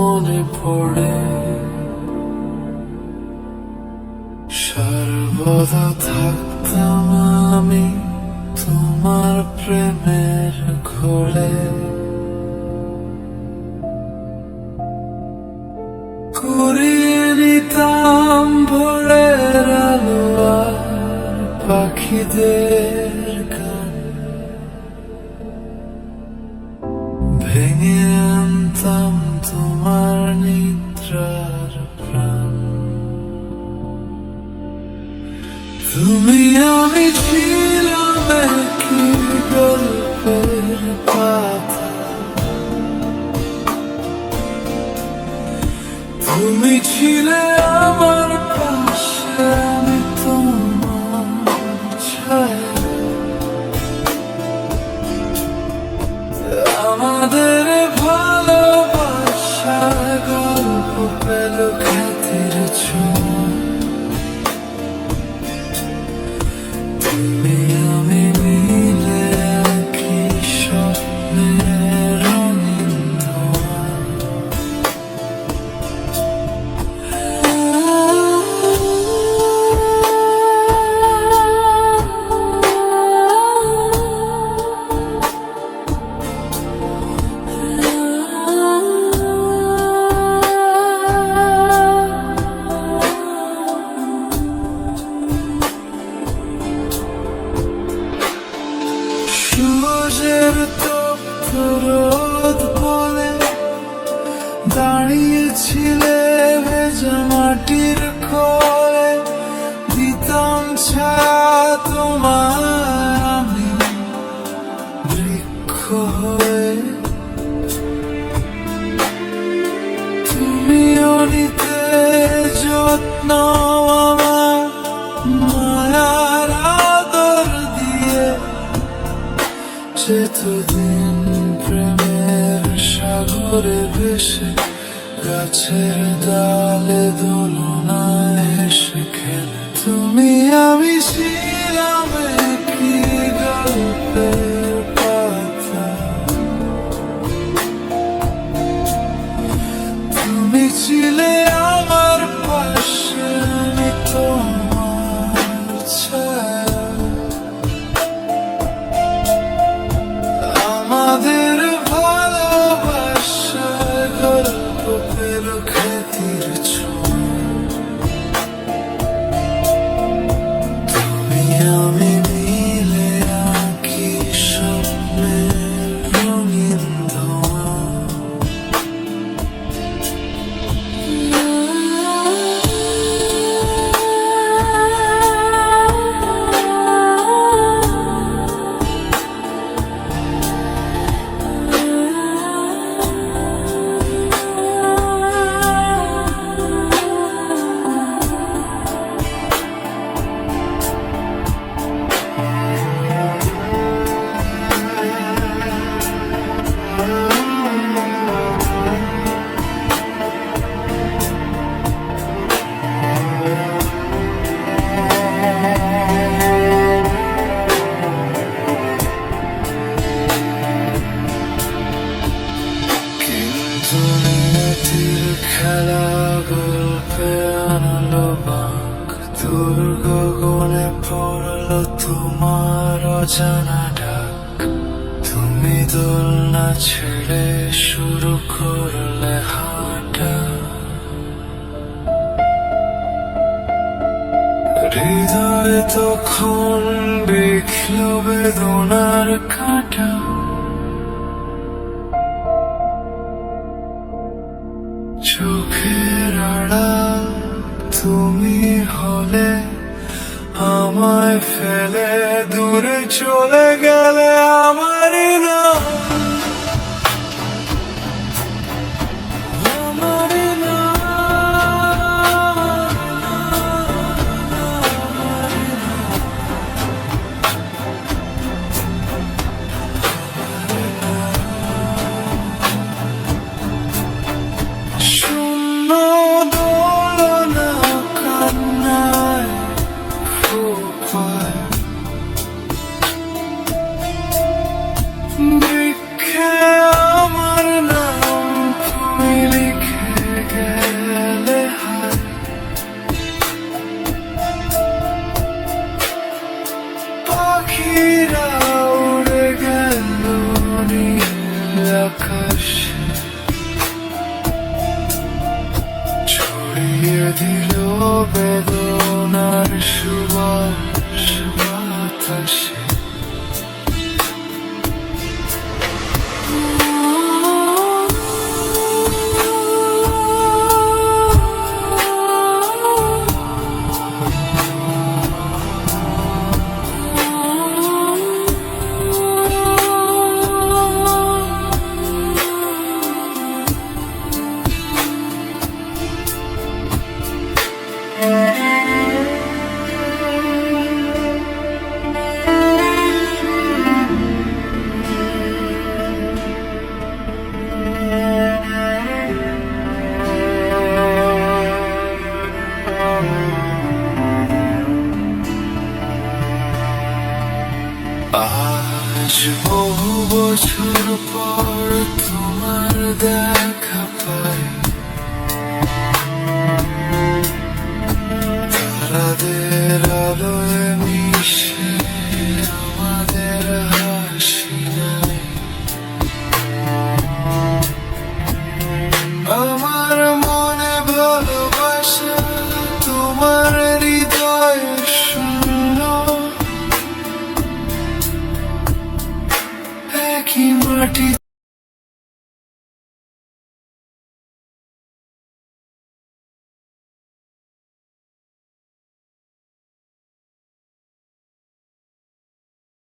মনে পড়ে। সর্বদা থাকতাম আমি তোমার প্রেমের ঘরে। করিয়ে নিতাম ভোরের আলো পাখিদের ভেঙে আনতাম তোমার নিদ্রার আমাদের ভালোবাসা গল্প পেল খ্যাতির ছোঁয়া বলে দাঁড়িয়েছিলে ভেজা মাটির কোলে দিতাম ছায়া তোমার আমি বৃক্ষ নিতে যত্ন আমার যেতদিন প্রেমের সাগরে ভেসে গাছের ডালে দোলনায় পেল খ্যাতির খেলা গল্পে আনলো বাঁক তোর পড়ল তোমার অজানা ছেড়ে শুরু করলে হাঁটা। হৃদয়ে তখন বেদনার চোখের তুমি হলে আমায় ফেলে, দূরে চলে গেলে আমার দিল বেদনার সুবাস বাতাসে দেখা পাই তারাদের আলোয় মিশে আমাদের হাসি নাই আমার মনে ভালোবাসা, তোমার হৃদয় শূন্য। একই মাটি